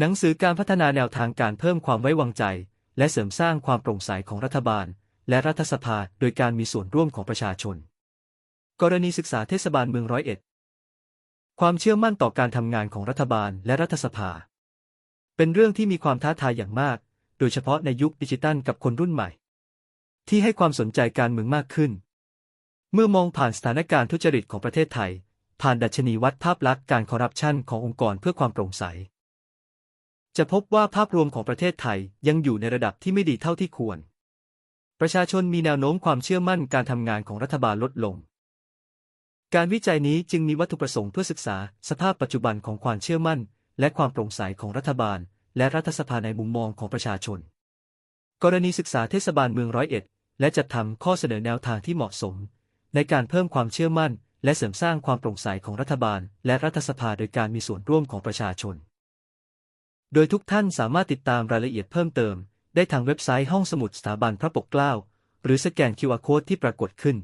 หนังสือการพัฒนาแนวทางการเพิ่มความไว้วางใจ และเสริมสร้างความโปร่งใสของรัฐบาล และรัฐสภาโดยการมีส่วนร่วมของประชาชน กรณีศึกษาเทศบาลเมืองร้อยเอ็ด ความเชื่อมั่นต่อการทำงานของรัฐบาลและรัฐสภา เป็นเรื่องที่มีความท้าทายอย่างมาก โดยเฉพาะในยุคดิจิตัลกับคนรุ่นใหม่ ที่ให้ความสนใจการเมืองมากขึ้น เมื่อมองผ่านสถานการณ์ทุจริตของประเทศไทย ผ่านดัชนีวัดภาพลักษณ์การคอร์รัปชันขององค์กรเพื่อความโปร่งใส จะพบว่าภาพรวมของประเทศไทยยังอยู่ในระดับที่ไม่ดีเท่าที่ควร ประชาชนมีแนวโน้มความเชื่อมั่นการทำงานของรัฐบาลลดลง การวิจัยนี้จึงมีวัตถุประสงค์เพื่อศึกษา สภาพปัจจุบันของความเชื่อมั่น และความโปร่งใสของรัฐบาล และรัฐสภาในมุมมองของประชาชน กรณีศึกษาเทศบาลเมืองร้อยเอ็ด และจัดทำข้อเสนอแนวทางที่เหมาะสม ในการเพิ่มความเชื่อมั่น และเสริมสร้างความโปร่งใสของรัฐบาล และรัฐสภาโดยการมีส่วนร่วมของประชาชน โดยทุกท่านสามารถติดตามรายละเอียดเพิ่มเติม ได้ทางเว็บไซต์ห้องสมุดสถาบันพระปกเกล้า หรือสแกน QR Code ที่ปรากฏขึ้น